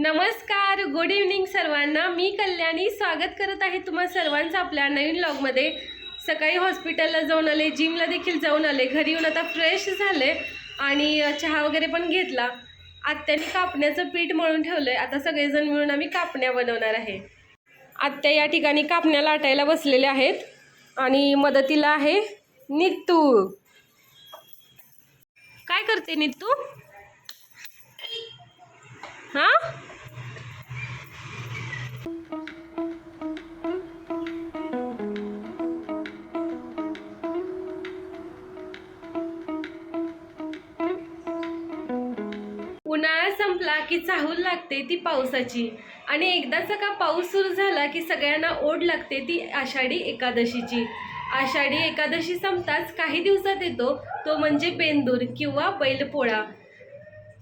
नमस्कार good evening सर्वांना. मी कल्याणी स्वागत करत आहे तुम्हा सर्वांचं आपल्या नवीन ब्लॉगमध्ये सकाळी हॉस्पिटलला जाऊन आले जिमला देखील जाऊन आले. घरी येऊन आता फ्रेश झाले आणि चहा वगैरे पण घेतला. आत्याने कापण्याचं पीठ मळून ठेवलं आहे आता सगळेजण मिळून आम्ही कापण्या बनवणार आहे. आत्या या ठिकाणी कापण्या लाटायला बसलेले आहेत आणि मदतीला आहे नित्तू. काय करते नित्तू? हां? उन्हाळा संपला की चाहूल लागते ती पावसाची. आणि एकदाचा का पाऊस सुरू झाला की सगळ्यांना ओढ लागते ती आषाढी एकादशीची. आषाढी एकादशी संपताच काही दिवसात येतो तो म्हणजे बेंदूर किंवा बैलपोळा.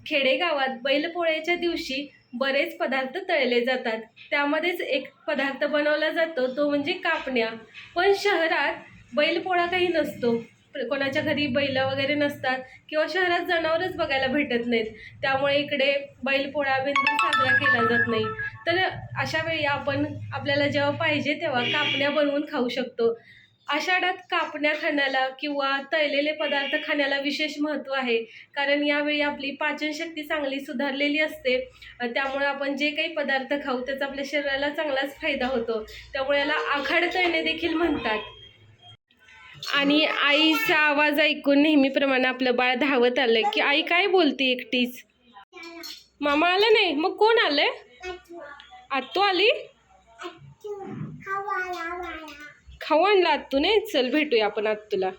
खेडेगावात बैलपोळ्याच्या दिवशी बरेच पदार्थ तळले जातात. त्यामध्येच एक पदार्थ बनवला जातो तो म्हणजे कापण्या. पण शहरात बैलपोळा काही नसतो. प्र- कोणाच्या घरी बैल वगैरे नसतात किंवा शहरात जनावरच बघायला भेटत नाहीत. त्यामुळे इकडे बैलपोळा बिंदू साजरा केला जात नाही. तर अशा वेळी आपण आपल्याला जेव्हा पाहिजे तेव्हा कापण्या बनवून खाऊ शकतो. आषाढात कापण्या खाण्याला किंवा तळलेले पदार्थ खाण्याला विशेष महत्त्व आहे. कारण यावेळी आपली पाचनशक्ती चांगली सुधारलेली असते. त्यामुळे आपण जे काही पदार्थ खाऊ त्याचा आपल्या शरीराला चांगलाच फायदा होतो. त्यामुळे याला आखाड तळणे देखील म्हणतात. आणि आईचा आवाज ऐकून नेहमीप्रमाणे आपलं बाळ धावत आलं की आई काय बोलते एकटीच? मामा आलं नाही? मग कोण आलंय? आत्तू आली. खाऊ आणला आत्तू नाही? चल भेटूया आपण आत्तूला.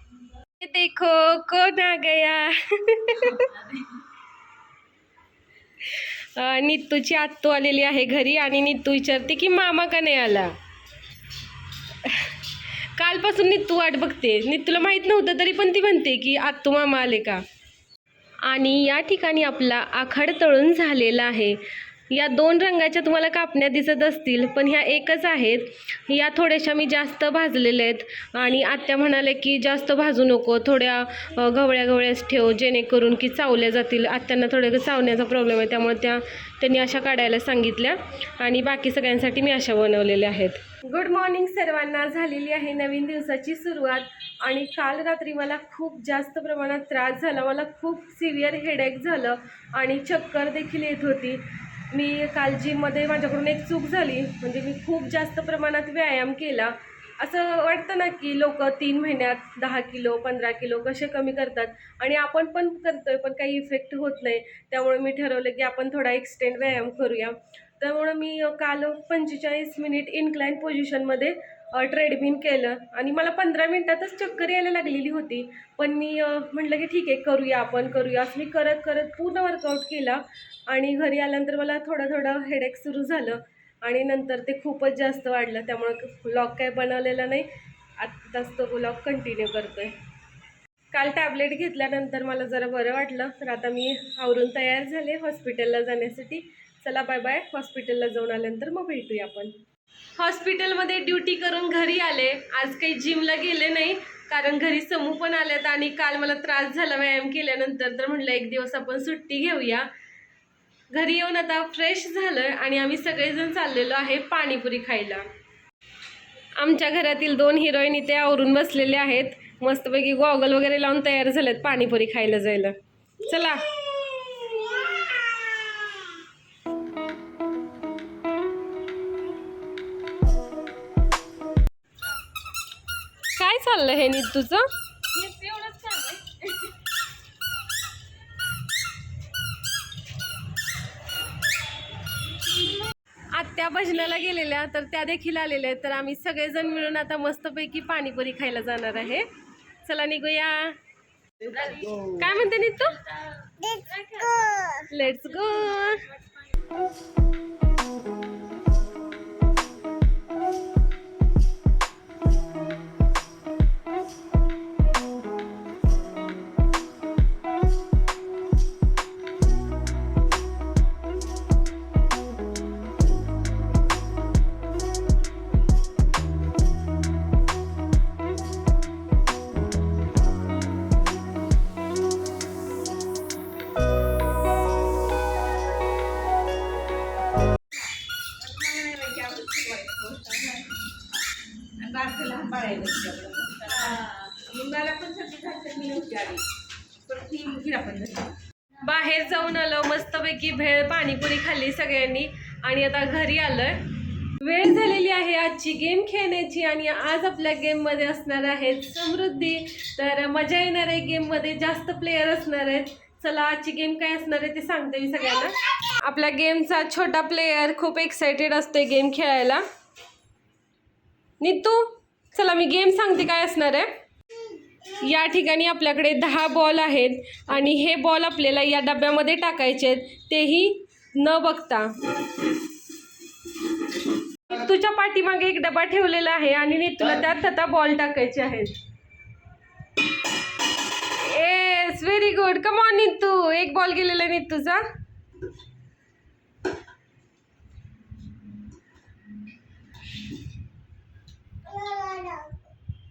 देखो कोण आ गया? नितूची नित्तूची आत्तू आलेली आहे घरी आणि नित्तू विचारते की मामा का नाही आला? कालपासून नित्तू वाट बघते. नित्तूला माहीत नव्हतं तरी पण ती म्हणते की आत्तू मामा आले का? आणि या ठिकाणी आपला आखाड तळून झालेला आहे. या दोन रंगाच्या तुम्हाला कापण्या दिसत असतील पण ह्या एकच आहेत. या थोड्याशा मी जास्त भाजलेल्या आहेत आणि आत्या म्हणाले की जास्त भाजू नको थोड्या गवळ्या गवळ्याच ठेव जेणेकरून की चावल्या जातील. आत्यांना थोडं चावण्याचा प्रॉब्लेम आहे त्यामुळे त्या त्यांनी अशा काढायला सांगितल्या आणि बाकी सगळ्यांसाठी मी अशा बनवलेल्या आहेत. गुड मॉर्निंग सर्वांना झालेली आहे नवीन दिवसाची सुरुवात आणि काल रात्री मला खूप जास्त प्रमाणात त्रास झाला मला खूप सिव्हिअर हेडेक झालं आणि चक्कर देखील येत होती. मी काल जिममध्ये माझ्याकडून एक चूक झाली. म्हणजे मी खूप जास्त प्रमाणात व्यायाम केला. असं वाटतं ना की लोक तीन महिन्यात दहा किलो पंधरा किलो कसे कमी करतात? आणि आपण पण करतोय पण काही इफेक्ट होत नाही. त्यामुळे मी ठरवलं की आपण थोडा एक्सटेंड व्यायाम करूया. त्यामुळं मी काल पंचेचाळीस मिनिट इन्क्लाईन पोझिशनमध्ये ट्रेडमिन केलं आणि मला पंधरा मिनटातच चक्कर यायला लागलेली होती. पण मी म्हटलं की ठीक आहे करूया आपण करूया. असं मी करत करत पूर्ण वर्कआउट केला आणि घरी आल्यानंतर मला थोडं थोडं हेडेक सुरू झालं आणि नंतर ते खूपच जास्त वाढलं. त्यामुळं ब्लॉग काय बनवलेला नाही. आत्ताच तो ब्लॉग कंटिन्यू करतो आहे काल टॅबलेट घेतल्यानंतर मला जरा बरं वाटलं. तर आता मी आवरून तयार झाले हॉस्पिटलला जाण्यासाठी. चला बाय बाय हॉस्पिटलला जाऊन आल्यानंतर मग भेटूया आपण. हॉस्पिटलमध्ये ड्युटी करून घरी आले. आज काही जिमला गेले नाही कारण घरी समूह पण आल्यात आणि काल मला त्रास झाला व्यायाम केल्यानंतर. तर म्हटलं एक दिवस आपण सुट्टी घेऊया. घरी येऊन आता फ्रेश झालं आणि आम्ही सगळेजण चाललेलो आहे पाणीपुरी खायला. आमच्या घरातील दोन हिरोईन इथे आवरून बसलेले आहेत. मस्तपैकी गॉगल वगैरे लावून तयार झालेत पाणीपुरी खायला जायला. चला. काय चाललं हे नीत तुझं? आत्या भजनाला गेलेल्या तर त्या देखील आलेल्या आहेत. तर आम्ही सगळेजण मिळून आता मस्तपैकी पाणीपुरी खायला जाणार आहे. चला निघूया. काय म्हणते नीतू लेट्स गो आहे पण सगळी मी नव्हती आली पण ती पण बाहेर जाऊन आलो मस्तपैकी भेळ पाणीपुरी खाल्ली सगळ्यांनी आणि आता घरी आलोय. वेळ झालेली आहे आजची गेम खेळण्याची आणि आज आपल्या गेममध्ये असणार आहेत समृद्धी. तर मजा येणार आहे गेममध्ये जास्त प्लेयर असणार आहेत. चला आजची गेम काय असणार आहे ते सांगते मी सगळ्यांना. आपल्या गेमचा छोटा प्लेयर खूप एक्सायटेड असते गेम खेळायला. नीतू? चला मी गेम सांगते काय असणार आहे. या ठिकाणी आपल्याकडे दहा बॉल आहेत आणि हे बॉल आपल्याला या डब्यामध्ये टाकायचे आहेत. तेही न बघता. तुझ्या पाठीमागे एक डबा ठेवलेला आहे आणि नीतूला त्यात आता बॉल टाकायचे आहेत. Yes very good come on Neetu. एक बॉल गेलेला आहे नीतूचा.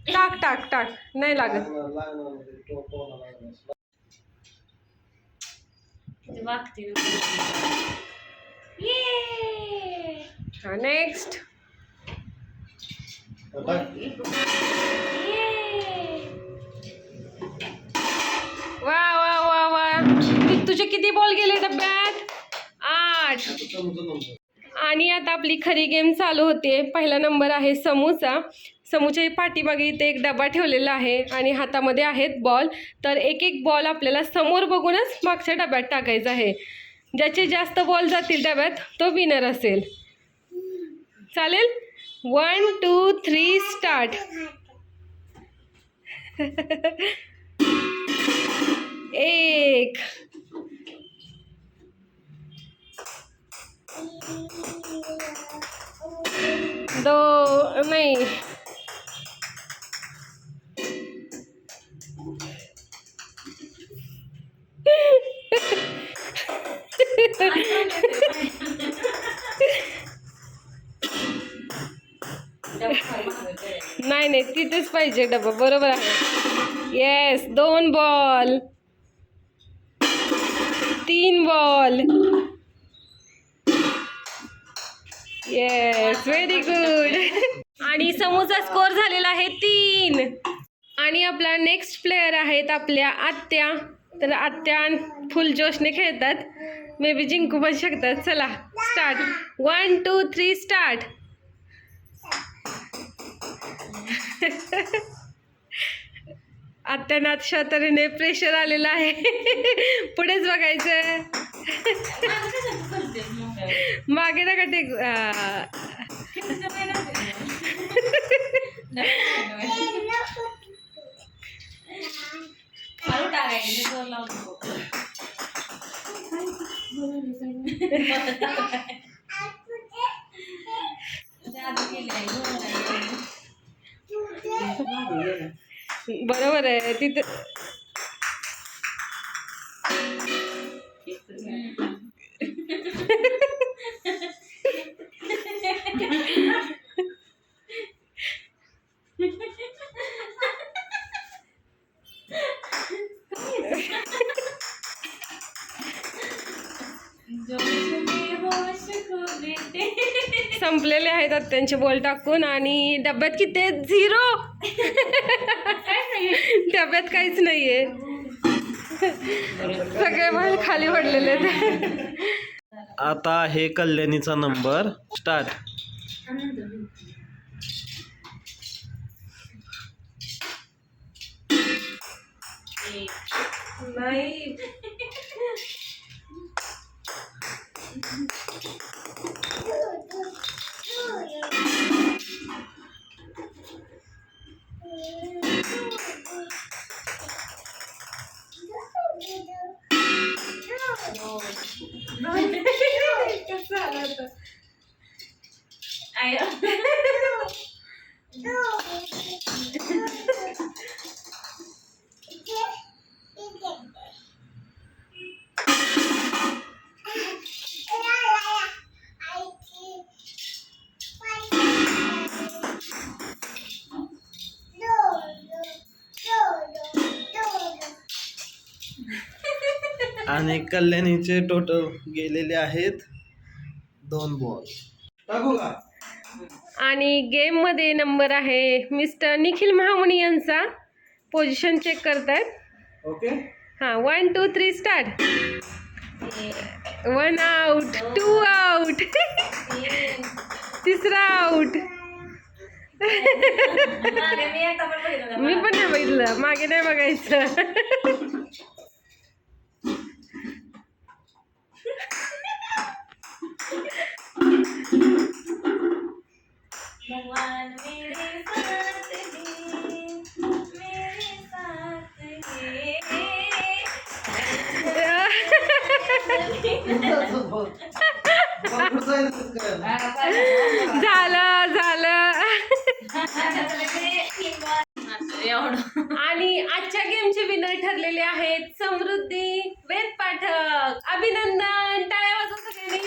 टाक टाक टाक. नाही लागत. नेक्स्ट वा वा वा वा. तुझे किती बॉल गेले डब्यात? आठ. आणि आता आपली खरी गेम चालू होते. पहिला नंबर आहे समूचा समूच्या पाठीमागे इथे एक डबा ठेवलेला आहे आणि हातामध्ये आहेत बॉल. तर एक एक बॉल आपल्याला समोर बघूनच मागच्या डब्यात टाकायचा आहे. ज्याचे जास्त बॉल जातील डब्यात तो विनर असेल. चालेल? वन टू थ्री स्टार्ट एक. दो नाही. तिथेच पाहिजे डबा. बरोबर आहे. येस दोन बॉल तीन बॉल येस व्हेरी गुड आणि समोरचा स्कोर झालेला आहे तीन. आणि आपला नेक्स्ट प्लेयर आहेत आपल्या आत्या. तर आत्या फुल जोशने खेळतात. मे बी जिंकू पण शकतात. चला start one two three start आत्यांना अशा तऱ्हेने प्रेशर आलेलं आहे. पुढेच बघायचं मागे नका टेक आ, बरोबर आहे. तिथे संपलेले आहेत त्यांचे बोल टाकून आणि डब्यात किती आहेत? झिरो! डब्यात काहीच नाहीये. सगळे बॉल खाली पडलेले आहेत. आता आहे कल्याणीचा नंबर. स्टार्ट नाही. आणि कल्याणीचे टोटल गेलेले आहेत. दोन बॉल टाकू का? आणि गेममध्ये नंबर आहे मिस्टर निखिल महामुनी यांचा. पोझिशन चेक करतायत. ओके हां one two three start one out two out तिसरा आउट मी पण नाही बघितलं. मागे नाही बघायचं. झालं झालं. आणि आजच्या गेमचे विनर ठरलेले आहेत समृद्धी वेद पाठक. अभिनंदन. टाळ्या वाजवा सगळ्यांनी.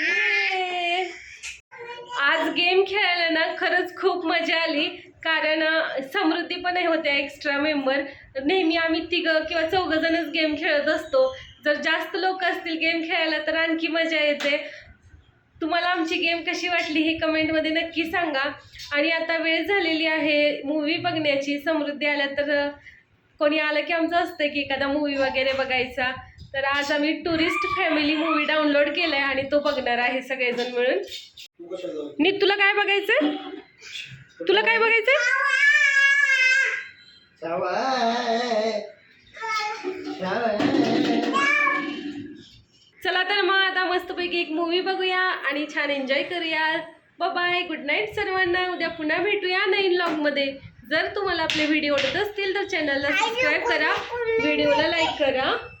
ये. आज गेम खेळायला ना खरंच खूप मजा आली. कारण समृद्धी पण होत्या एक्स्ट्रा मेंबर नेहमी आम्ही तिघं किंवा चौघंजणच गेम खेळत असतो. जर जास्त लोक असतील गेम खेळायला तर आणखी मजा येते. तुम्हाला आमची गेम कशी वाटली हे कमेंटमध्ये नक्की सांगा. आणि आता वेळ झालेली आहे मूवी बघण्याची. समृद्धी आल्या तर कोणी आलं की आमचं असतं की एखादा मूवी वगैरे बघायचा. तर आज आम्ही टुरिस्ट फॅमिली मूवी डाउनलोड केलाय आणि तो बघणार आहे सगळेजण मिळून. नी तुला काय बघायचं तुला काय बघायचं चला तर मग आता मस्तपैकी एक मूवी बघूया आणि छान एन्जॉय करूया. बाय गुड नाईट सर्वांना. उद्या पुन्हा भेटूया नवीन ब्लॉगमध्ये जर तुम्हाला आपले व्हिडिओ आवडत असतील तर चॅनलला सबस्क्राईब करा. व्हिडिओला लाईक करा.